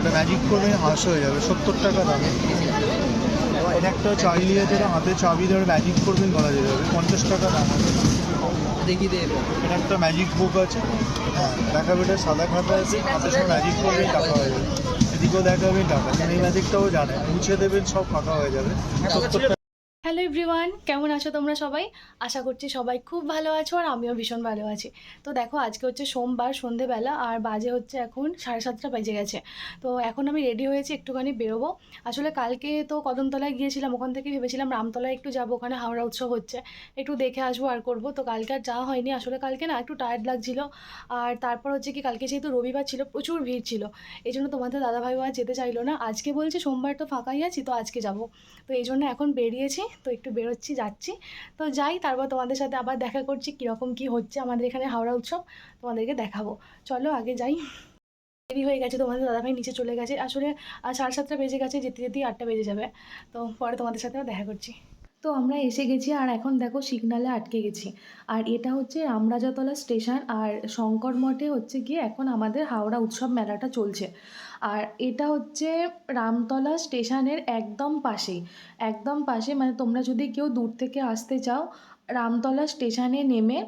এটা ম্যাজিক করে হাঁস হয়ে যাবে সত্তর টাকা দামে। এটা একটা চাইলিয়ে যেটা হাতে চাবি ধরে ম্যাজিক করবেন করা যাবে পঞ্চাশ টাকা দাম। দেখি দে এটা একটা ম্যাজিক বুক আছে। হ্যাঁ দেখাবে এটা সাদা খাতা আছে হাতে সব ম্যাজিক করবেন টাকা হয়ে যাবে। এদিকেও দেখাবেন টাকা কারণ এই ম্যাজিকটাও জানে মুছে দেবেন সব ফাঁকা হয়ে যাবে। সত্তর টাকা হ্যালো এভরিওয়ান কেমন আছো তোমরা সবাই? আশা করছি সবাই খুব ভালো আছো আর আমিও ভীষণ ভালো আছি। তো দেখো, আজকে হচ্ছে সোমবার, সন্ধেবেলা আর বাজে হচ্ছে এখন সাড়ে সাতটা বেজে গেছে। তো এখন আমি রেডি হয়েছি একটুখানি বেরোবো। আসলে কালকে তো কদমতলায় গিয়েছিলাম, ওখান থেকে ভেবেছিলাম রামতলায় একটু যাব, ওখানে হাওড়া উৎসব হচ্ছে। একটু দেখে আসব আর করব। তো কালকে আর যাওয়া হয়নি, আসলে কালকে না একটু টায়ার্ড লাগছিল। আর তারপর হচ্ছে কি, কালকে যেহেতু রবিবার ছিল, প্রচুর ভিড় ছিল। এই জন্য তোমাদের দাদাভাইও আর যেতে চাইলো না। আজকে বলছে সোমবার তো ফাঁকাই আছি, তো আজকে যাব। তো এই জন্য এখন বেরিয়েছি। তো একটু বেরোচ্ছি, যাচ্ছি। তো যাই, তারপর তোমাদের সাথে আবার দেখা করছি কীরকম কী হচ্ছে আমাদের এখানে হাওড়া উৎসব, তোমাদেরকে দেখাবো। চলো আগে যাই। দেরি হয়ে গেছে, তোমাদের দাদাভাই নিচে চলে গেছে। আসলে সাড়ে সাতটা বেজে গেছে, যেতে যেতেই আটটা বেজে যাবে। তো পরে তোমাদের সাথেও দেখা করছি। তো আমরা এসে গেছি আর এখন দেখো সিগনালে আটকে গেছি। আর এটা হচ্ছে রামরাজাতলা স্টেশন আর শঙ্কর মঠে হচ্ছে গিয়ে এখন আমাদের হাওড়া উৎসব মেলাটা চলছে। আর এটা হচ্ছে রামতলা স্টেশনের একদম পাশে একদম পাশে মানে তোমরা যদি কেউ দূর থেকে আসতে চাও, রামতলা স্টেশনে নেমে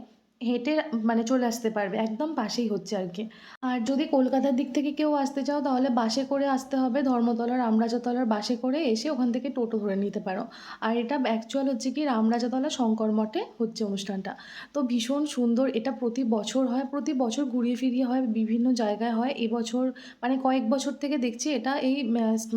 হেঁটে মানে চলে আসতে পারবে, একদম পাশেই হচ্ছে আর কি। আর যদি কলকাতার দিক থেকে কেউ আসতে চাও, তাহলে বাসে করে আসতে হবে ধর্মতলা রামরাজাতলার বাসে করে এসে ওখান থেকে টোটো ধরে নিতে পারো। আর এটা অ্যাকচুয়াল হচ্ছে কি রামরাজাতলা শঙ্কর মঠে হচ্ছে অনুষ্ঠানটা। তো ভীষণ সুন্দর, এটা প্রতি বছর হয়, প্রতি বছর ঘুরিয়ে ফিরিয়ে হয়, বিভিন্ন জায়গায় হয়। এবছর মানে কয়েক বছর থেকে দেখছি এটা এই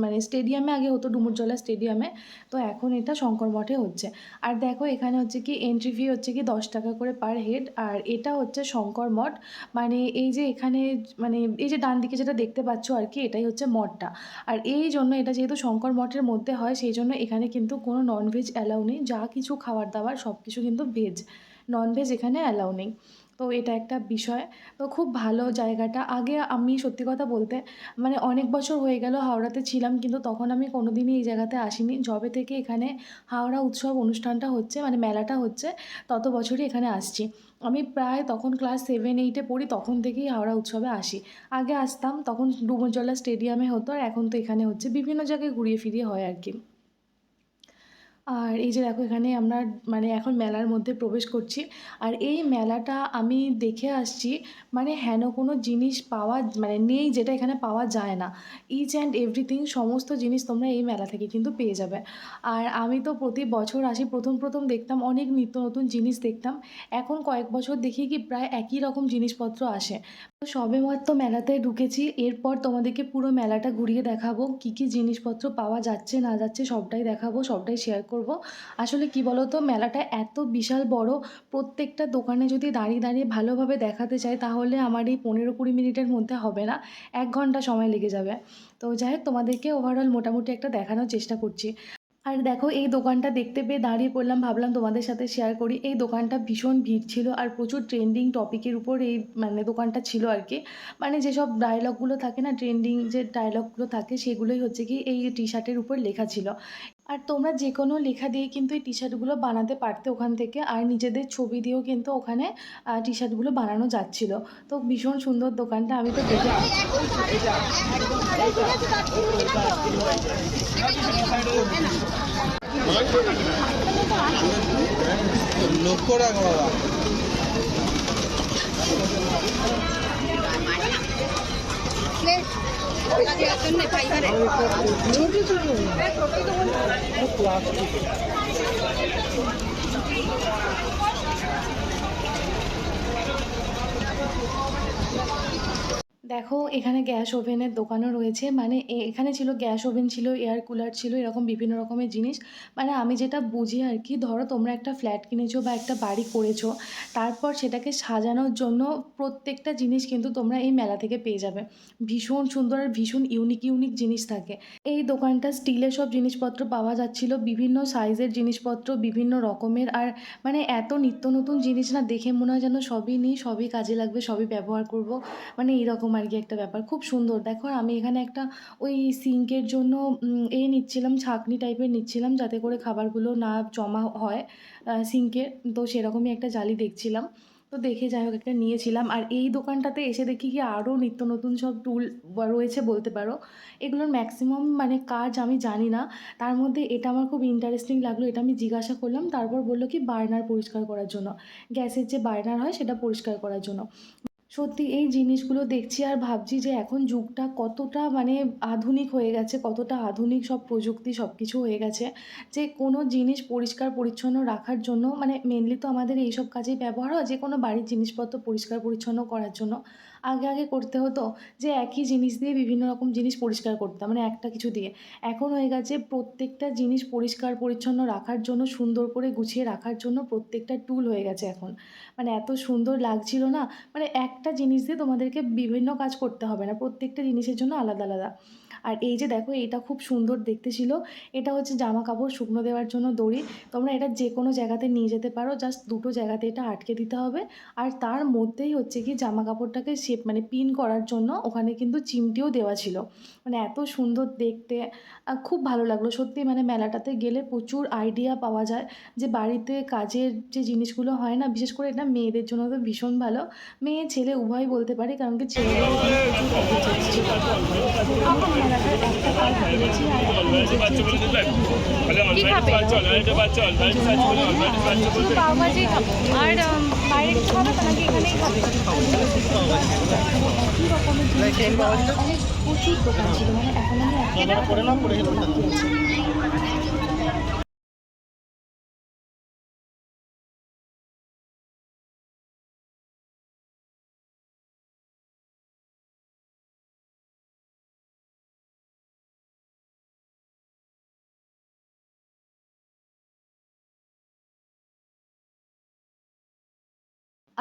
মানে স্টেডিয়ামে আগে হতো ডুমুরজলা স্টেডিয়ামে তো এখন এটা শঙ্কর মঠে হচ্ছে। আর দেখো এখানে হচ্ছে কি এন্ট্রি ফি হচ্ছে কি দশ টাকা করে পার হেড আর এটা হচ্ছে শঙ্কর মঠ। মানে এই যে এখানে মানে এই যে ডান দিকে যেটা দেখতে পাচ্ছ আর কি, এটাই হচ্ছে মঠটা। আর এই জন্য এটা যেহেতু শঙ্কর মঠের মধ্যে হয়, সেই জন্য এখানে কিন্তু কোনো ননভেজ অ্যালাউ নেই। যা কিছু খাবার দাবার সব কিছু কিন্তু ভেজ ননভেজ এখানে অ্যালাউ নেই। তো এটা একটা বিষয়। তো খুব ভালো জায়গাটা। আগে আমি সত্যি কথা বলতে মানে অনেক বছর হয়ে গেল হাওড়াতে ছিলাম, কিন্তু তখন আমি কোনোদিনই এই জায়গাতে আসিনি। যবে থেকে এখানে হাওড়া উৎসব অনুষ্ঠানটা হচ্ছে মানে মেলাটা হচ্ছে, তত বছরই এখানে আসছি। আমি প্রায় তখন ক্লাস সেভেন এইটে পড়ি, তখন থেকেই হাওড়া উৎসবে আসি। আগে আসতাম, তখন ডুমুরজলা স্টেডিয়ামে হতো, আর এখন তো এখানে হচ্ছে। বিভিন্ন জায়গায় ঘুরিয়ে ফিরিয়ে হয় আর কি। আর এই যে দেখো, এখানে আমরা মানে এখন মেলার মধ্যে প্রবেশ করছি। আর এই মেলাটা আমি দেখে আসছি মানে হেন কোনো জিনিস পাওয়া মানে নেই যেটা এখানে পাওয়া যায় না। ইচ অ্যান্ড এভরিথিং সমস্ত জিনিস তোমরা এই মেলা থেকে কিন্তু পেয়ে যাবে। আর আমি তো প্রতি বছর আসি, প্রথম প্রথম দেখতাম, অনেক নিত্য নতুন জিনিস দেখতাম। এখন কয়েক বছর দেখি কি প্রায় একই রকম জিনিসপত্র আসে। সবে মাত্র মেলাতে ঢুকেছি, এরপর তোমাদেরকে পুরো মেলাটা ঘুরিয়ে দেখাবো। কী কী জিনিসপত্র পাওয়া যাচ্ছে, না যাচ্ছে সবটাই দেখাবো, সবটাই শেয়ার করব। আসলে কি বলো তো মেলাটা এত বিশাল বড়, প্রত্যেকটা দোকানে যদি দাঁড়িয়ে দাঁড়িয়ে ভালোভাবে দেখাতে চাই, তাহলে আমার এই পনেরো কুড়ি মিনিটের মধ্যে হবে না, এক ঘণ্টা সময় লেগে যাবে। তো যাই হোক, তোমাদেরকে ওভারঅল মোটামুটি একটা দেখানোর চেষ্টা করছি। আর দেখো এই দোকানটা দেখতে পেয়ে দাঁড়িয়ে পড়লাম ভাবলাম তোমাদের সাথে শেয়ার করি এই দোকানটা ভীষণ ভিড় ছিল আর প্রচুর ট্রেন্ডিং টপিকের উপর এই মানে দোকানটা ছিল আর কি মানে যেসব ডায়লগগুলো থাকে না ট্রেন্ডিং যে ডায়লগগুলো থাকে সেগুলোই হচ্ছে কি এই টি শার্টের উপর লেখা ছিল আর তোমরা যে কোনো লেখা দিয়ে কিন্তু এই টি শার্টগুলো বানাতে পারতে ওখান থেকে আর নিজেদের ছবি দিয়েও কিন্তু ওখানে টি শার্টগুলো বানানো যাচ্ছিল তো ভীষণ সুন্দর দোকানটা আমি তো দেখে লক্ষ্য রাখো বাবা দেখো, এখানে গ্যাস ওভেনের দোকানও রয়েছে। মানে এখানে ছিল, গ্যাস ওভেন ছিল, এয়ার কুলার ছিল, এরকম বিভিন্ন রকমের জিনিস। মানে আমি যেটা বুঝি আর কি, ধরো তোমরা একটা ফ্ল্যাট কিনেছো বা একটা বাড়ি করেছ, তারপর সেটাকে সাজানোর জন্য প্রত্যেকটা জিনিস কিন্তু তোমরা এই মেলা থেকে পেয়ে যাবে। ভীষণ সুন্দর আর ভীষণ ইউনিক ইউনিক জিনিস থাকে। এই দোকানটা স্টিলের সব জিনিসপত্র পাওয়া যাচ্ছিল, বিভিন্ন সাইজের জিনিসপত্র, বিভিন্ন রকমের। আর মানে এত নিত্য নতুন জিনিস না, দেখে মনে হয় যেন সবই নিই, সবই কাজে লাগবে, সবই ব্যবহার করব। মানে এইরকম আর কি একটা ব্যাপার। খুব সুন্দর। দেখো, আর আমি এখানে একটা ওই সিঙ্কের জন্য এ নিচ্ছিলাম, ছাঁকনি টাইপের নিচ্ছিলাম, যাতে করে খাবারগুলো না জমা হয় সিঙ্কের তো সেরকমই একটা জালি দেখছিলাম। তো দেখে যাই হোক, একটা নিয়েছিলাম। আর এই দোকানটাতে এসে দেখি কি আরও নিত্য নতুন সব টুল রয়েছে বলতে পারো। এগুলোর ম্যাক্সিমাম মানে কাজ আমি জানি না। তার মধ্যে এটা আমার খুব ইন্টারেস্টিং লাগল, এটা আমি জিজ্ঞাসা করলাম। তারপর বলল কি বার্নার পরিষ্কার করার জন্য। গ্যাসের যে বার্নার হয়, সেটা পরিষ্কার করার জন্য। সত্যি এই জিনিসগুলো দেখছি আর ভাবছি যে এখন যুগটা কতটা মানে আধুনিক হয়ে গেছে, কতটা আধুনিক সব প্রযুক্তি সব কিছু হয়ে গেছে যে কোনো জিনিস পরিষ্কার পরিচ্ছন্ন রাখার জন্য মানে মেনলি তো আমাদের এইসব কাজেই ব্যবহার হয়, যে কোনো বাড়ির জিনিসপত্র পরিষ্কার পরিচ্ছন্ন করার জন্য। আগে আগে করতে হতো যে একই জিনিস দিয়ে বিভিন্ন রকম জিনিস পরিষ্কার করতাম মানে একটা কিছু দিয়ে। এখন হয়ে গেছে প্রত্যেকটা জিনিস পরিষ্কার পরিচ্ছন্ন রাখার জন্য, সুন্দর করে গুছিয়ে রাখার জন্য প্রত্যেকটা টুল হয়ে গেছে এখন। মানে এত সুন্দর লাগছিল না? মানে একটা জিনিস দিয়ে তোমাদেরকে বিভিন্ন কাজ করতে হবে না, প্রত্যেকটা জিনিসের জন্য আলাদা আলাদা। আর এই যে দেখো, এটা খুব সুন্দর দেখতে ছিল। এটা হচ্ছে জামা কাপড় শুকনো দেওয়ার জন্য দড়ি। তোমরা এটা যে কোনো জায়গাতে নিয়ে যেতে পারো, জাস্ট দুটো জায়গাতে এটা আটকে দিতে হবে। আর তার মধ্যেই হচ্ছে কি জামা কাপড়টাকে শেপ মানে পিন করার জন্য ওখানে কিন্তু চিমটিও দেওয়া ছিল। মানে এত সুন্দর দেখতে খুব ভালো লাগল। সত্যি মানে মেলাটাতে গেলে প্রচুর আইডিয়া পাওয়া যায় যে বাড়িতে কাজের যে জিনিসগুলো হয় না, বিশেষ করে এটা মেয়েদের জন্য তো ভীষণ ভালো। মেয়ে ছেলে উভয় বলতে পারে কারণ কি ছেলেদের প্রচুর আর বাইরে খাবে? নাকি এখানেই খাবে। অনেক দোকান ছিল মানে এখন আমি একটা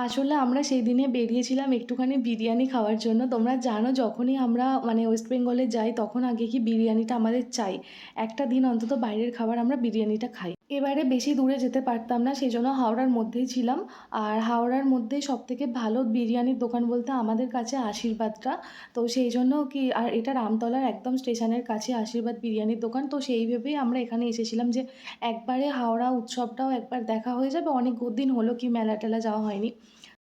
আসলে আমরা সেই দিনে বেরিয়েছিলাম একটুখানি বিরিয়ানি খাওয়ার জন্য। তোমরা জানো যখনই আমরা মানে ওয়েস্ট বেঙ্গলে যাই, তখন আগে কি বিরিয়ানিটা আমাদের চাই। একটা দিন অন্তত বাইরের খাবার আমরা বিরিয়ানিটা খাই। এবারে বেশি দূরে যেতে পারতাম না সেই জন্য হাওড়ার মধ্যেই ছিলাম। আর হাওড়ার মধ্যে সব থেকে ভালো বিরিয়ানির দোকান বলতে আমাদের কাছে আশীর্বাদটা। তো সেই জন্য কি, আর এটা রামতলার একদম স্টেশনের কাছে আশীর্বাদ বিরিয়ানির দোকান। তো সেই ভেবেই আমরা এখানে এসেছিলাম যে একবারে হাওড়া উৎসবটাও একবার দেখা হয়ে যাবে। অনেক দিন হলো কি মেলা টেলা যাওয়া হয়নি।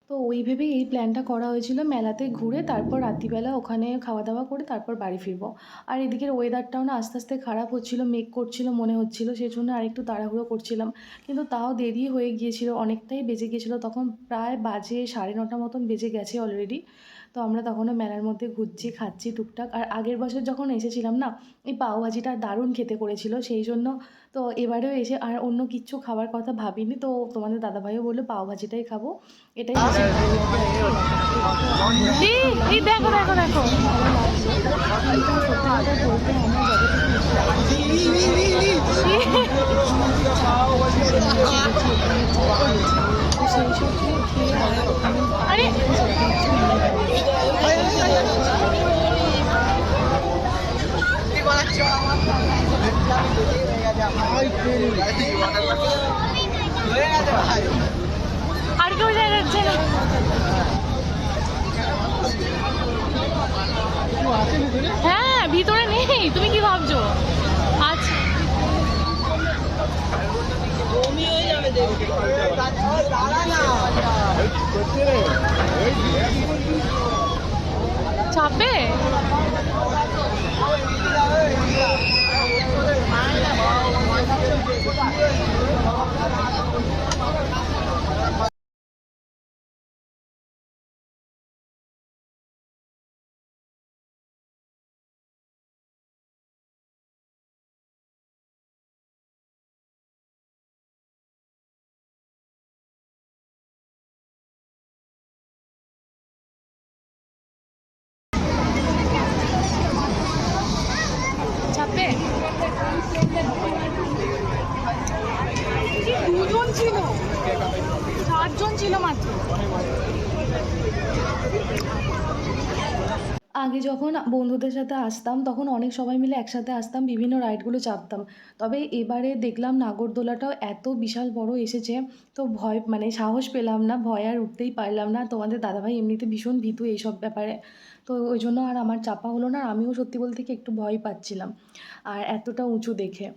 তো ওই ভেবেই এই প্ল্যানটা করা হয়েছিল মেলাতে ঘুরে, তারপর রাত্রিবেলা ওখানে খাওয়া দাওয়া করে তারপর বাড়ি ফিরবো। আর এদিকের ওয়েদারটাও না আস্তে আস্তে খারাপ হচ্ছিল, মেঘ করছিল মনে হচ্ছিল সেই জন্য আরেকটু তাড়াহুড়ো করছিলাম। কিন্তু তাও দেরি হয়ে গিয়েছিল, অনেকটাই বেজে গিয়েছিল, তখন প্রায় বাজে সাড়ে নটা মতন বেজে গেছে অলরেডি তো আমরা তখনও মেলার মধ্যে ঘুরছি খাচ্ছি টুকটাক। আর আগের বছর যখন এসেছিলাম না এই পাওভাজিটা দারুণ খেতে করেছিল সেই জন্য তো এবারেও এসে আর অন্য কিচ্ছু খাবার কথা ভাবিনি। তো তোমাদের দাদাভাইও বলল পাওভাজিটাই খাব। এটাই দেখো দেখো দেখো। আরে আর কেউ যাচ্ছে না হ্যাঁ ভিতরে নেই তুমি কি ভাবছ আচ্ছা চাপে চাপে দুজন ছিল। চারজন ছিল মাত্র। আগে যখন বন্ধুদের সাথে আসতাম, তখন অনেক সবাই মিলে একসাথে আসতাম, বিভিন্ন রাইডগুলো চাপতাম। তবে এবারে দেখলাম নাগরদোলাটাও এত বিশাল বড় এসেছে, তো ভয় মানে সাহস পেলাম না, ভয় আর উঠতেই পারলাম না। তোমাদের দাদাভাই এমনিতে ভীষণ ভীতু এইসব ব্যাপারে। তো ওই জন্য আর আমার চাপা হলো না আমিও সত্যি বলতে কি একটু ভয় পাচ্ছিলাম, আর এতটা উঁচু দেখে।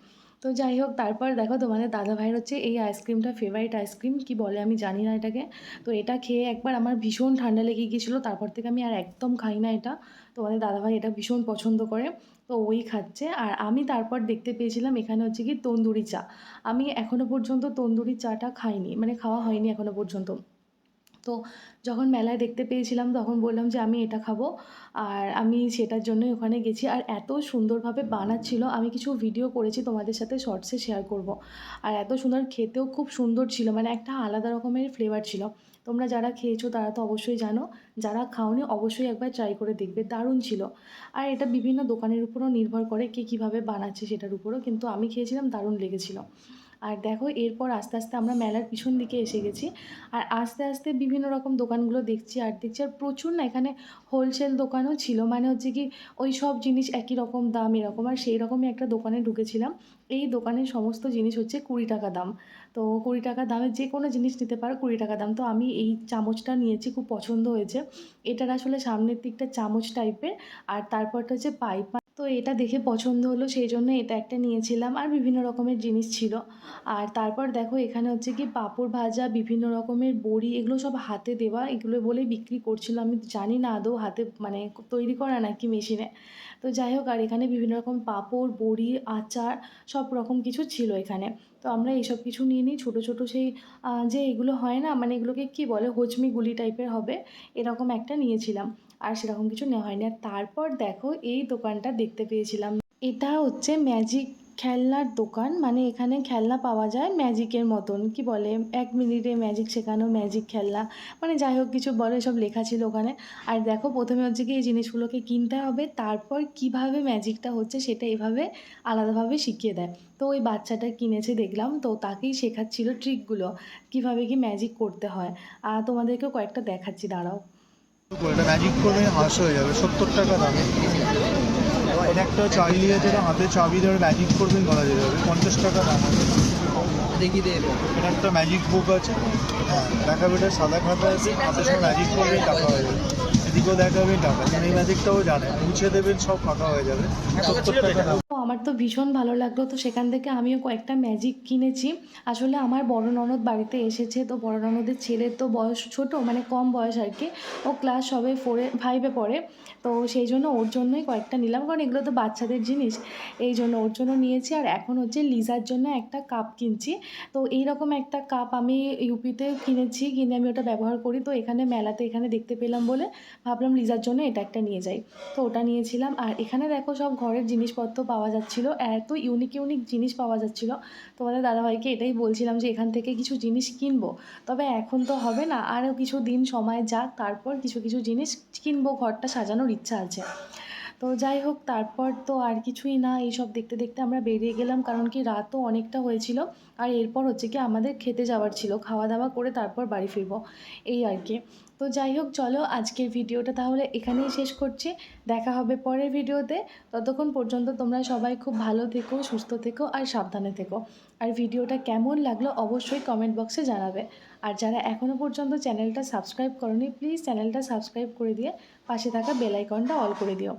তো যাই হোক, তারপর দেখো তোমাদের দাদা ভাইয়ের হচ্ছে এই আইসক্রিমটা ফেভারিট আইসক্রিম কি বলে আমি জানি না এটাকে। তো এটা খেয়ে একবার আমার ভীষণ ঠান্ডা লেগে গিয়েছিল, তারপর থেকে আমি আর একদম খাই না এটা। তোমাদের দাদাভাই এটা ভীষণ পছন্দ করে, তো ওই খাচ্ছে। আর আমি তারপর দেখতে পেয়েছিলাম এখানে হচ্ছে কি তন্দুরি চা। আমি এখনও পর্যন্ত তন্দুরি চাটা খাইনি মানে খাওয়া হয়নি এখনও পর্যন্ত। তো যখন মেলায় দেখতে পেয়েছিলাম তখন বললাম যে আমি এটা খাব। আর আমি সেটার জন্যই ওখানে গেছি। আর এত সুন্দরভাবে বানাচ্ছিল। আমি কিছু ভিডিও করেছি তোমাদের সাথে শর্টসে শেয়ার করব। আর এত সুন্দর খেতেও খুব সুন্দর ছিল। মানে একটা আলাদা রকমের ফ্লেভার ছিল। তোমরা যারা খেয়েছো তারা তো অবশ্যই জানো। যারা খাওনি অবশ্যই একবার ট্রাই করে দেখবে। দারুণ ছিল। আর এটা বিভিন্ন দোকানের উপরও নির্ভর করে কে কীভাবে বানাচ্ছে সেটার উপরও। কিন্তু আমি খেয়েছিলাম, দারুণ লেগেছিল। আর দেখো এরপর আস্তে আস্তে আমরা মেলার পিছন দিকে এসে গেছি। আর আস্তে আস্তে বিভিন্ন রকম দোকানগুলো দেখছি আর দেখছি আর প্রচুর না এখানে হোলসেল দোকানও ছিল। মানে হচ্ছে কি ওই সব জিনিস একই রকম দাম, এরকম আর সেই রকমই একটা দোকানে ঢুকেছিলাম। এই দোকানের সমস্ত জিনিস হচ্ছে কুড়ি টাকা দাম। তো কুড়ি টাকা দামে যে কোনো জিনিস নিতে পারো, কুড়ি টাকা দাম। তো আমি এই চামচটা নিয়েছি, খুব পছন্দ হয়েছে। এটার আসলে সামনের দিকটা চামচ টাইপের আর তারপরটা হচ্ছে পাইপ তো এটা দেখে পছন্দ হলো, সেই জন্য এটা একটা নিয়েছিলাম আর বিভিন্ন রকমের জিনিস ছিল। আর তারপর দেখো এখানে হচ্ছে কি পাঁপড় ভাজা, বিভিন্ন রকমের বড়ি, এগুলো সব হাতে দেওয়া, এগুলো বলেই বিক্রি করছিল। আমি জানি না আদৌ হাতে মানে তৈরি করা নাকি মেশিনে। তো যাই হোক, আর এখানে বিভিন্ন রকম পাঁপড়, বড়ি, আচার সব রকম কিছু ছিল এখানে। তো আমরা এইসব কিছু নিয়ে নিই। ছোটো ছোটো সেই যে এগুলো হয় না মানে এগুলোকে কি বলে হজমি গুলি টাইপের হবে, এরকম একটা নিয়েছিলাম। আর সেরকম কিছু নেওয়া হয়নি। আর তারপর দেখো, এই দোকানটা দেখতে পেয়েছিলাম। এটা হচ্ছে ম্যাজিক খেলনার দোকান। মানে এখানে খেলনা পাওয়া যায় ম্যাজিকের মতন। কি বলে? এক মিনিটে ম্যাজিক শেখানো, ম্যাজিক খেলনা। মানে যাই হোক, কিছু বলে সব লেখা ছিল ওখানে। আর দেখো, প্রথমে হচ্ছে কি এই জিনিসগুলোকে কিনতে হবে। তারপর কীভাবে ম্যাজিকটা হচ্ছে সেটা এভাবে আলাদাভাবে শিখিয়ে দেয়। তো ওই বাচ্চাটা কিনেছে দেখলাম। তো তাকেই শেখাচ্ছিল ট্রিকগুলো কীভাবে কি ম্যাজিক করতে হয়। আর তোমাদেরকেও কয়েকটা দেখাচ্ছি, দাঁড়াও। এটা ম্যাজিক করলে হাঁস হয়ে যাবে। সত্তর টাকা দামে। এটা একটা চাইলি যেটা হাতে চাবি ধরে ম্যাজিক করবেন করা যেতে হবে পঞ্চাশ টাকা দাম। আছে দেখি এটা একটা ম্যাজিক বুক আছে। হ্যাঁ এটা সাদা খাতা আছে। হাতে সব ম্যাজিক করবেন টাকা হয়ে যাবে। এদিকেও দেখাবেন টাকা। এই ম্যাজিকটাও জানে। মুছে দেবেন সব ফাঁকা হয়ে যাবে। সত্তর টাকা দাম। আমার তো ভীষণ ভালো লাগল। তো সেখান থেকে আমিও কয়েকটা ম্যাজিক কিনেছি। আসলে আমার বড় ননদ বাড়িতে এসেছে, তো বড় ননদের ছেলের তো বয়স ছোট মানে কম বয়স আর কি। ও ক্লাস সবে ফোরে ফাইভে পড়ে। তো সেই জন্য ওর জন্যই কয়েকটা নিলাম, কারণ এগুলো তো বাচ্চাদের জিনিস। এই জন্য ওর জন্য নিয়েছি। আর এখন হচ্ছে লিজার জন্য একটা কাপ কিনছি। তো এইরকম একটা কাপ আমি ইউপিতে কিনেছি, কিনে আমি ওটা ব্যবহার করি। তো এখানে মেলাতে এখানে দেখতে পেলাম বলে ভাবলাম লিজার জন্য এটা একটা নিয়ে যাই। তো ওটা নিয়েছিলাম। আর এখানে দেখো সব ঘরের জিনিসপত্র পাওয়া যাচ্ছিল, এত ইউনিক ইউনিক জিনিস পাওয়া যাচ্ছিল। তোমাদের দাদাভাইকে এটাই বলছিলাম যে, এখান থেকে কিছু জিনিস কিনবো। তবে এখন তো হবে না আরও কিছু দিন সময় যাক, তারপর কিছু কিছু জিনিস কিনবো, ঘরটা সাজানোর ইচ্ছা আছে। তো যাই হোক, তারপর তো আর কিছুই না। এইসব দেখতে দেখতে আমরা বেরিয়ে গেলাম, কারণ কি রাতও অনেকটা হয়েছিল। আর এরপর হচ্ছে কি আমাদের খেতে যাওয়ার ছিল খাওয়া দাওয়া করে তারপর বাড়ি ফিরবো, এই আর কি। তো যাই হোক, চলো আজকের ভিডিওটা তাহলে এখানেই শেষ করছি। দেখা হবে পরের ভিডিওতে। ততক্ষণ পর্যন্ত তোমরা সবাই খুব ভালো থেকো, সুস্থ থেকো আর সাবধানে থেকো। আর ভিডিওটা কেমন লাগল অবশ্যই কমেন্ট বক্সে জানাবে। আর যারা এখনও পর্যন্ত চ্যানেলটা সাবস্ক্রাইব করনি প্লিজ চ্যানেলটা সাবস্ক্রাইব করে দিয়ে পাশে থাকা বেল আইকনটা অল করে দিও।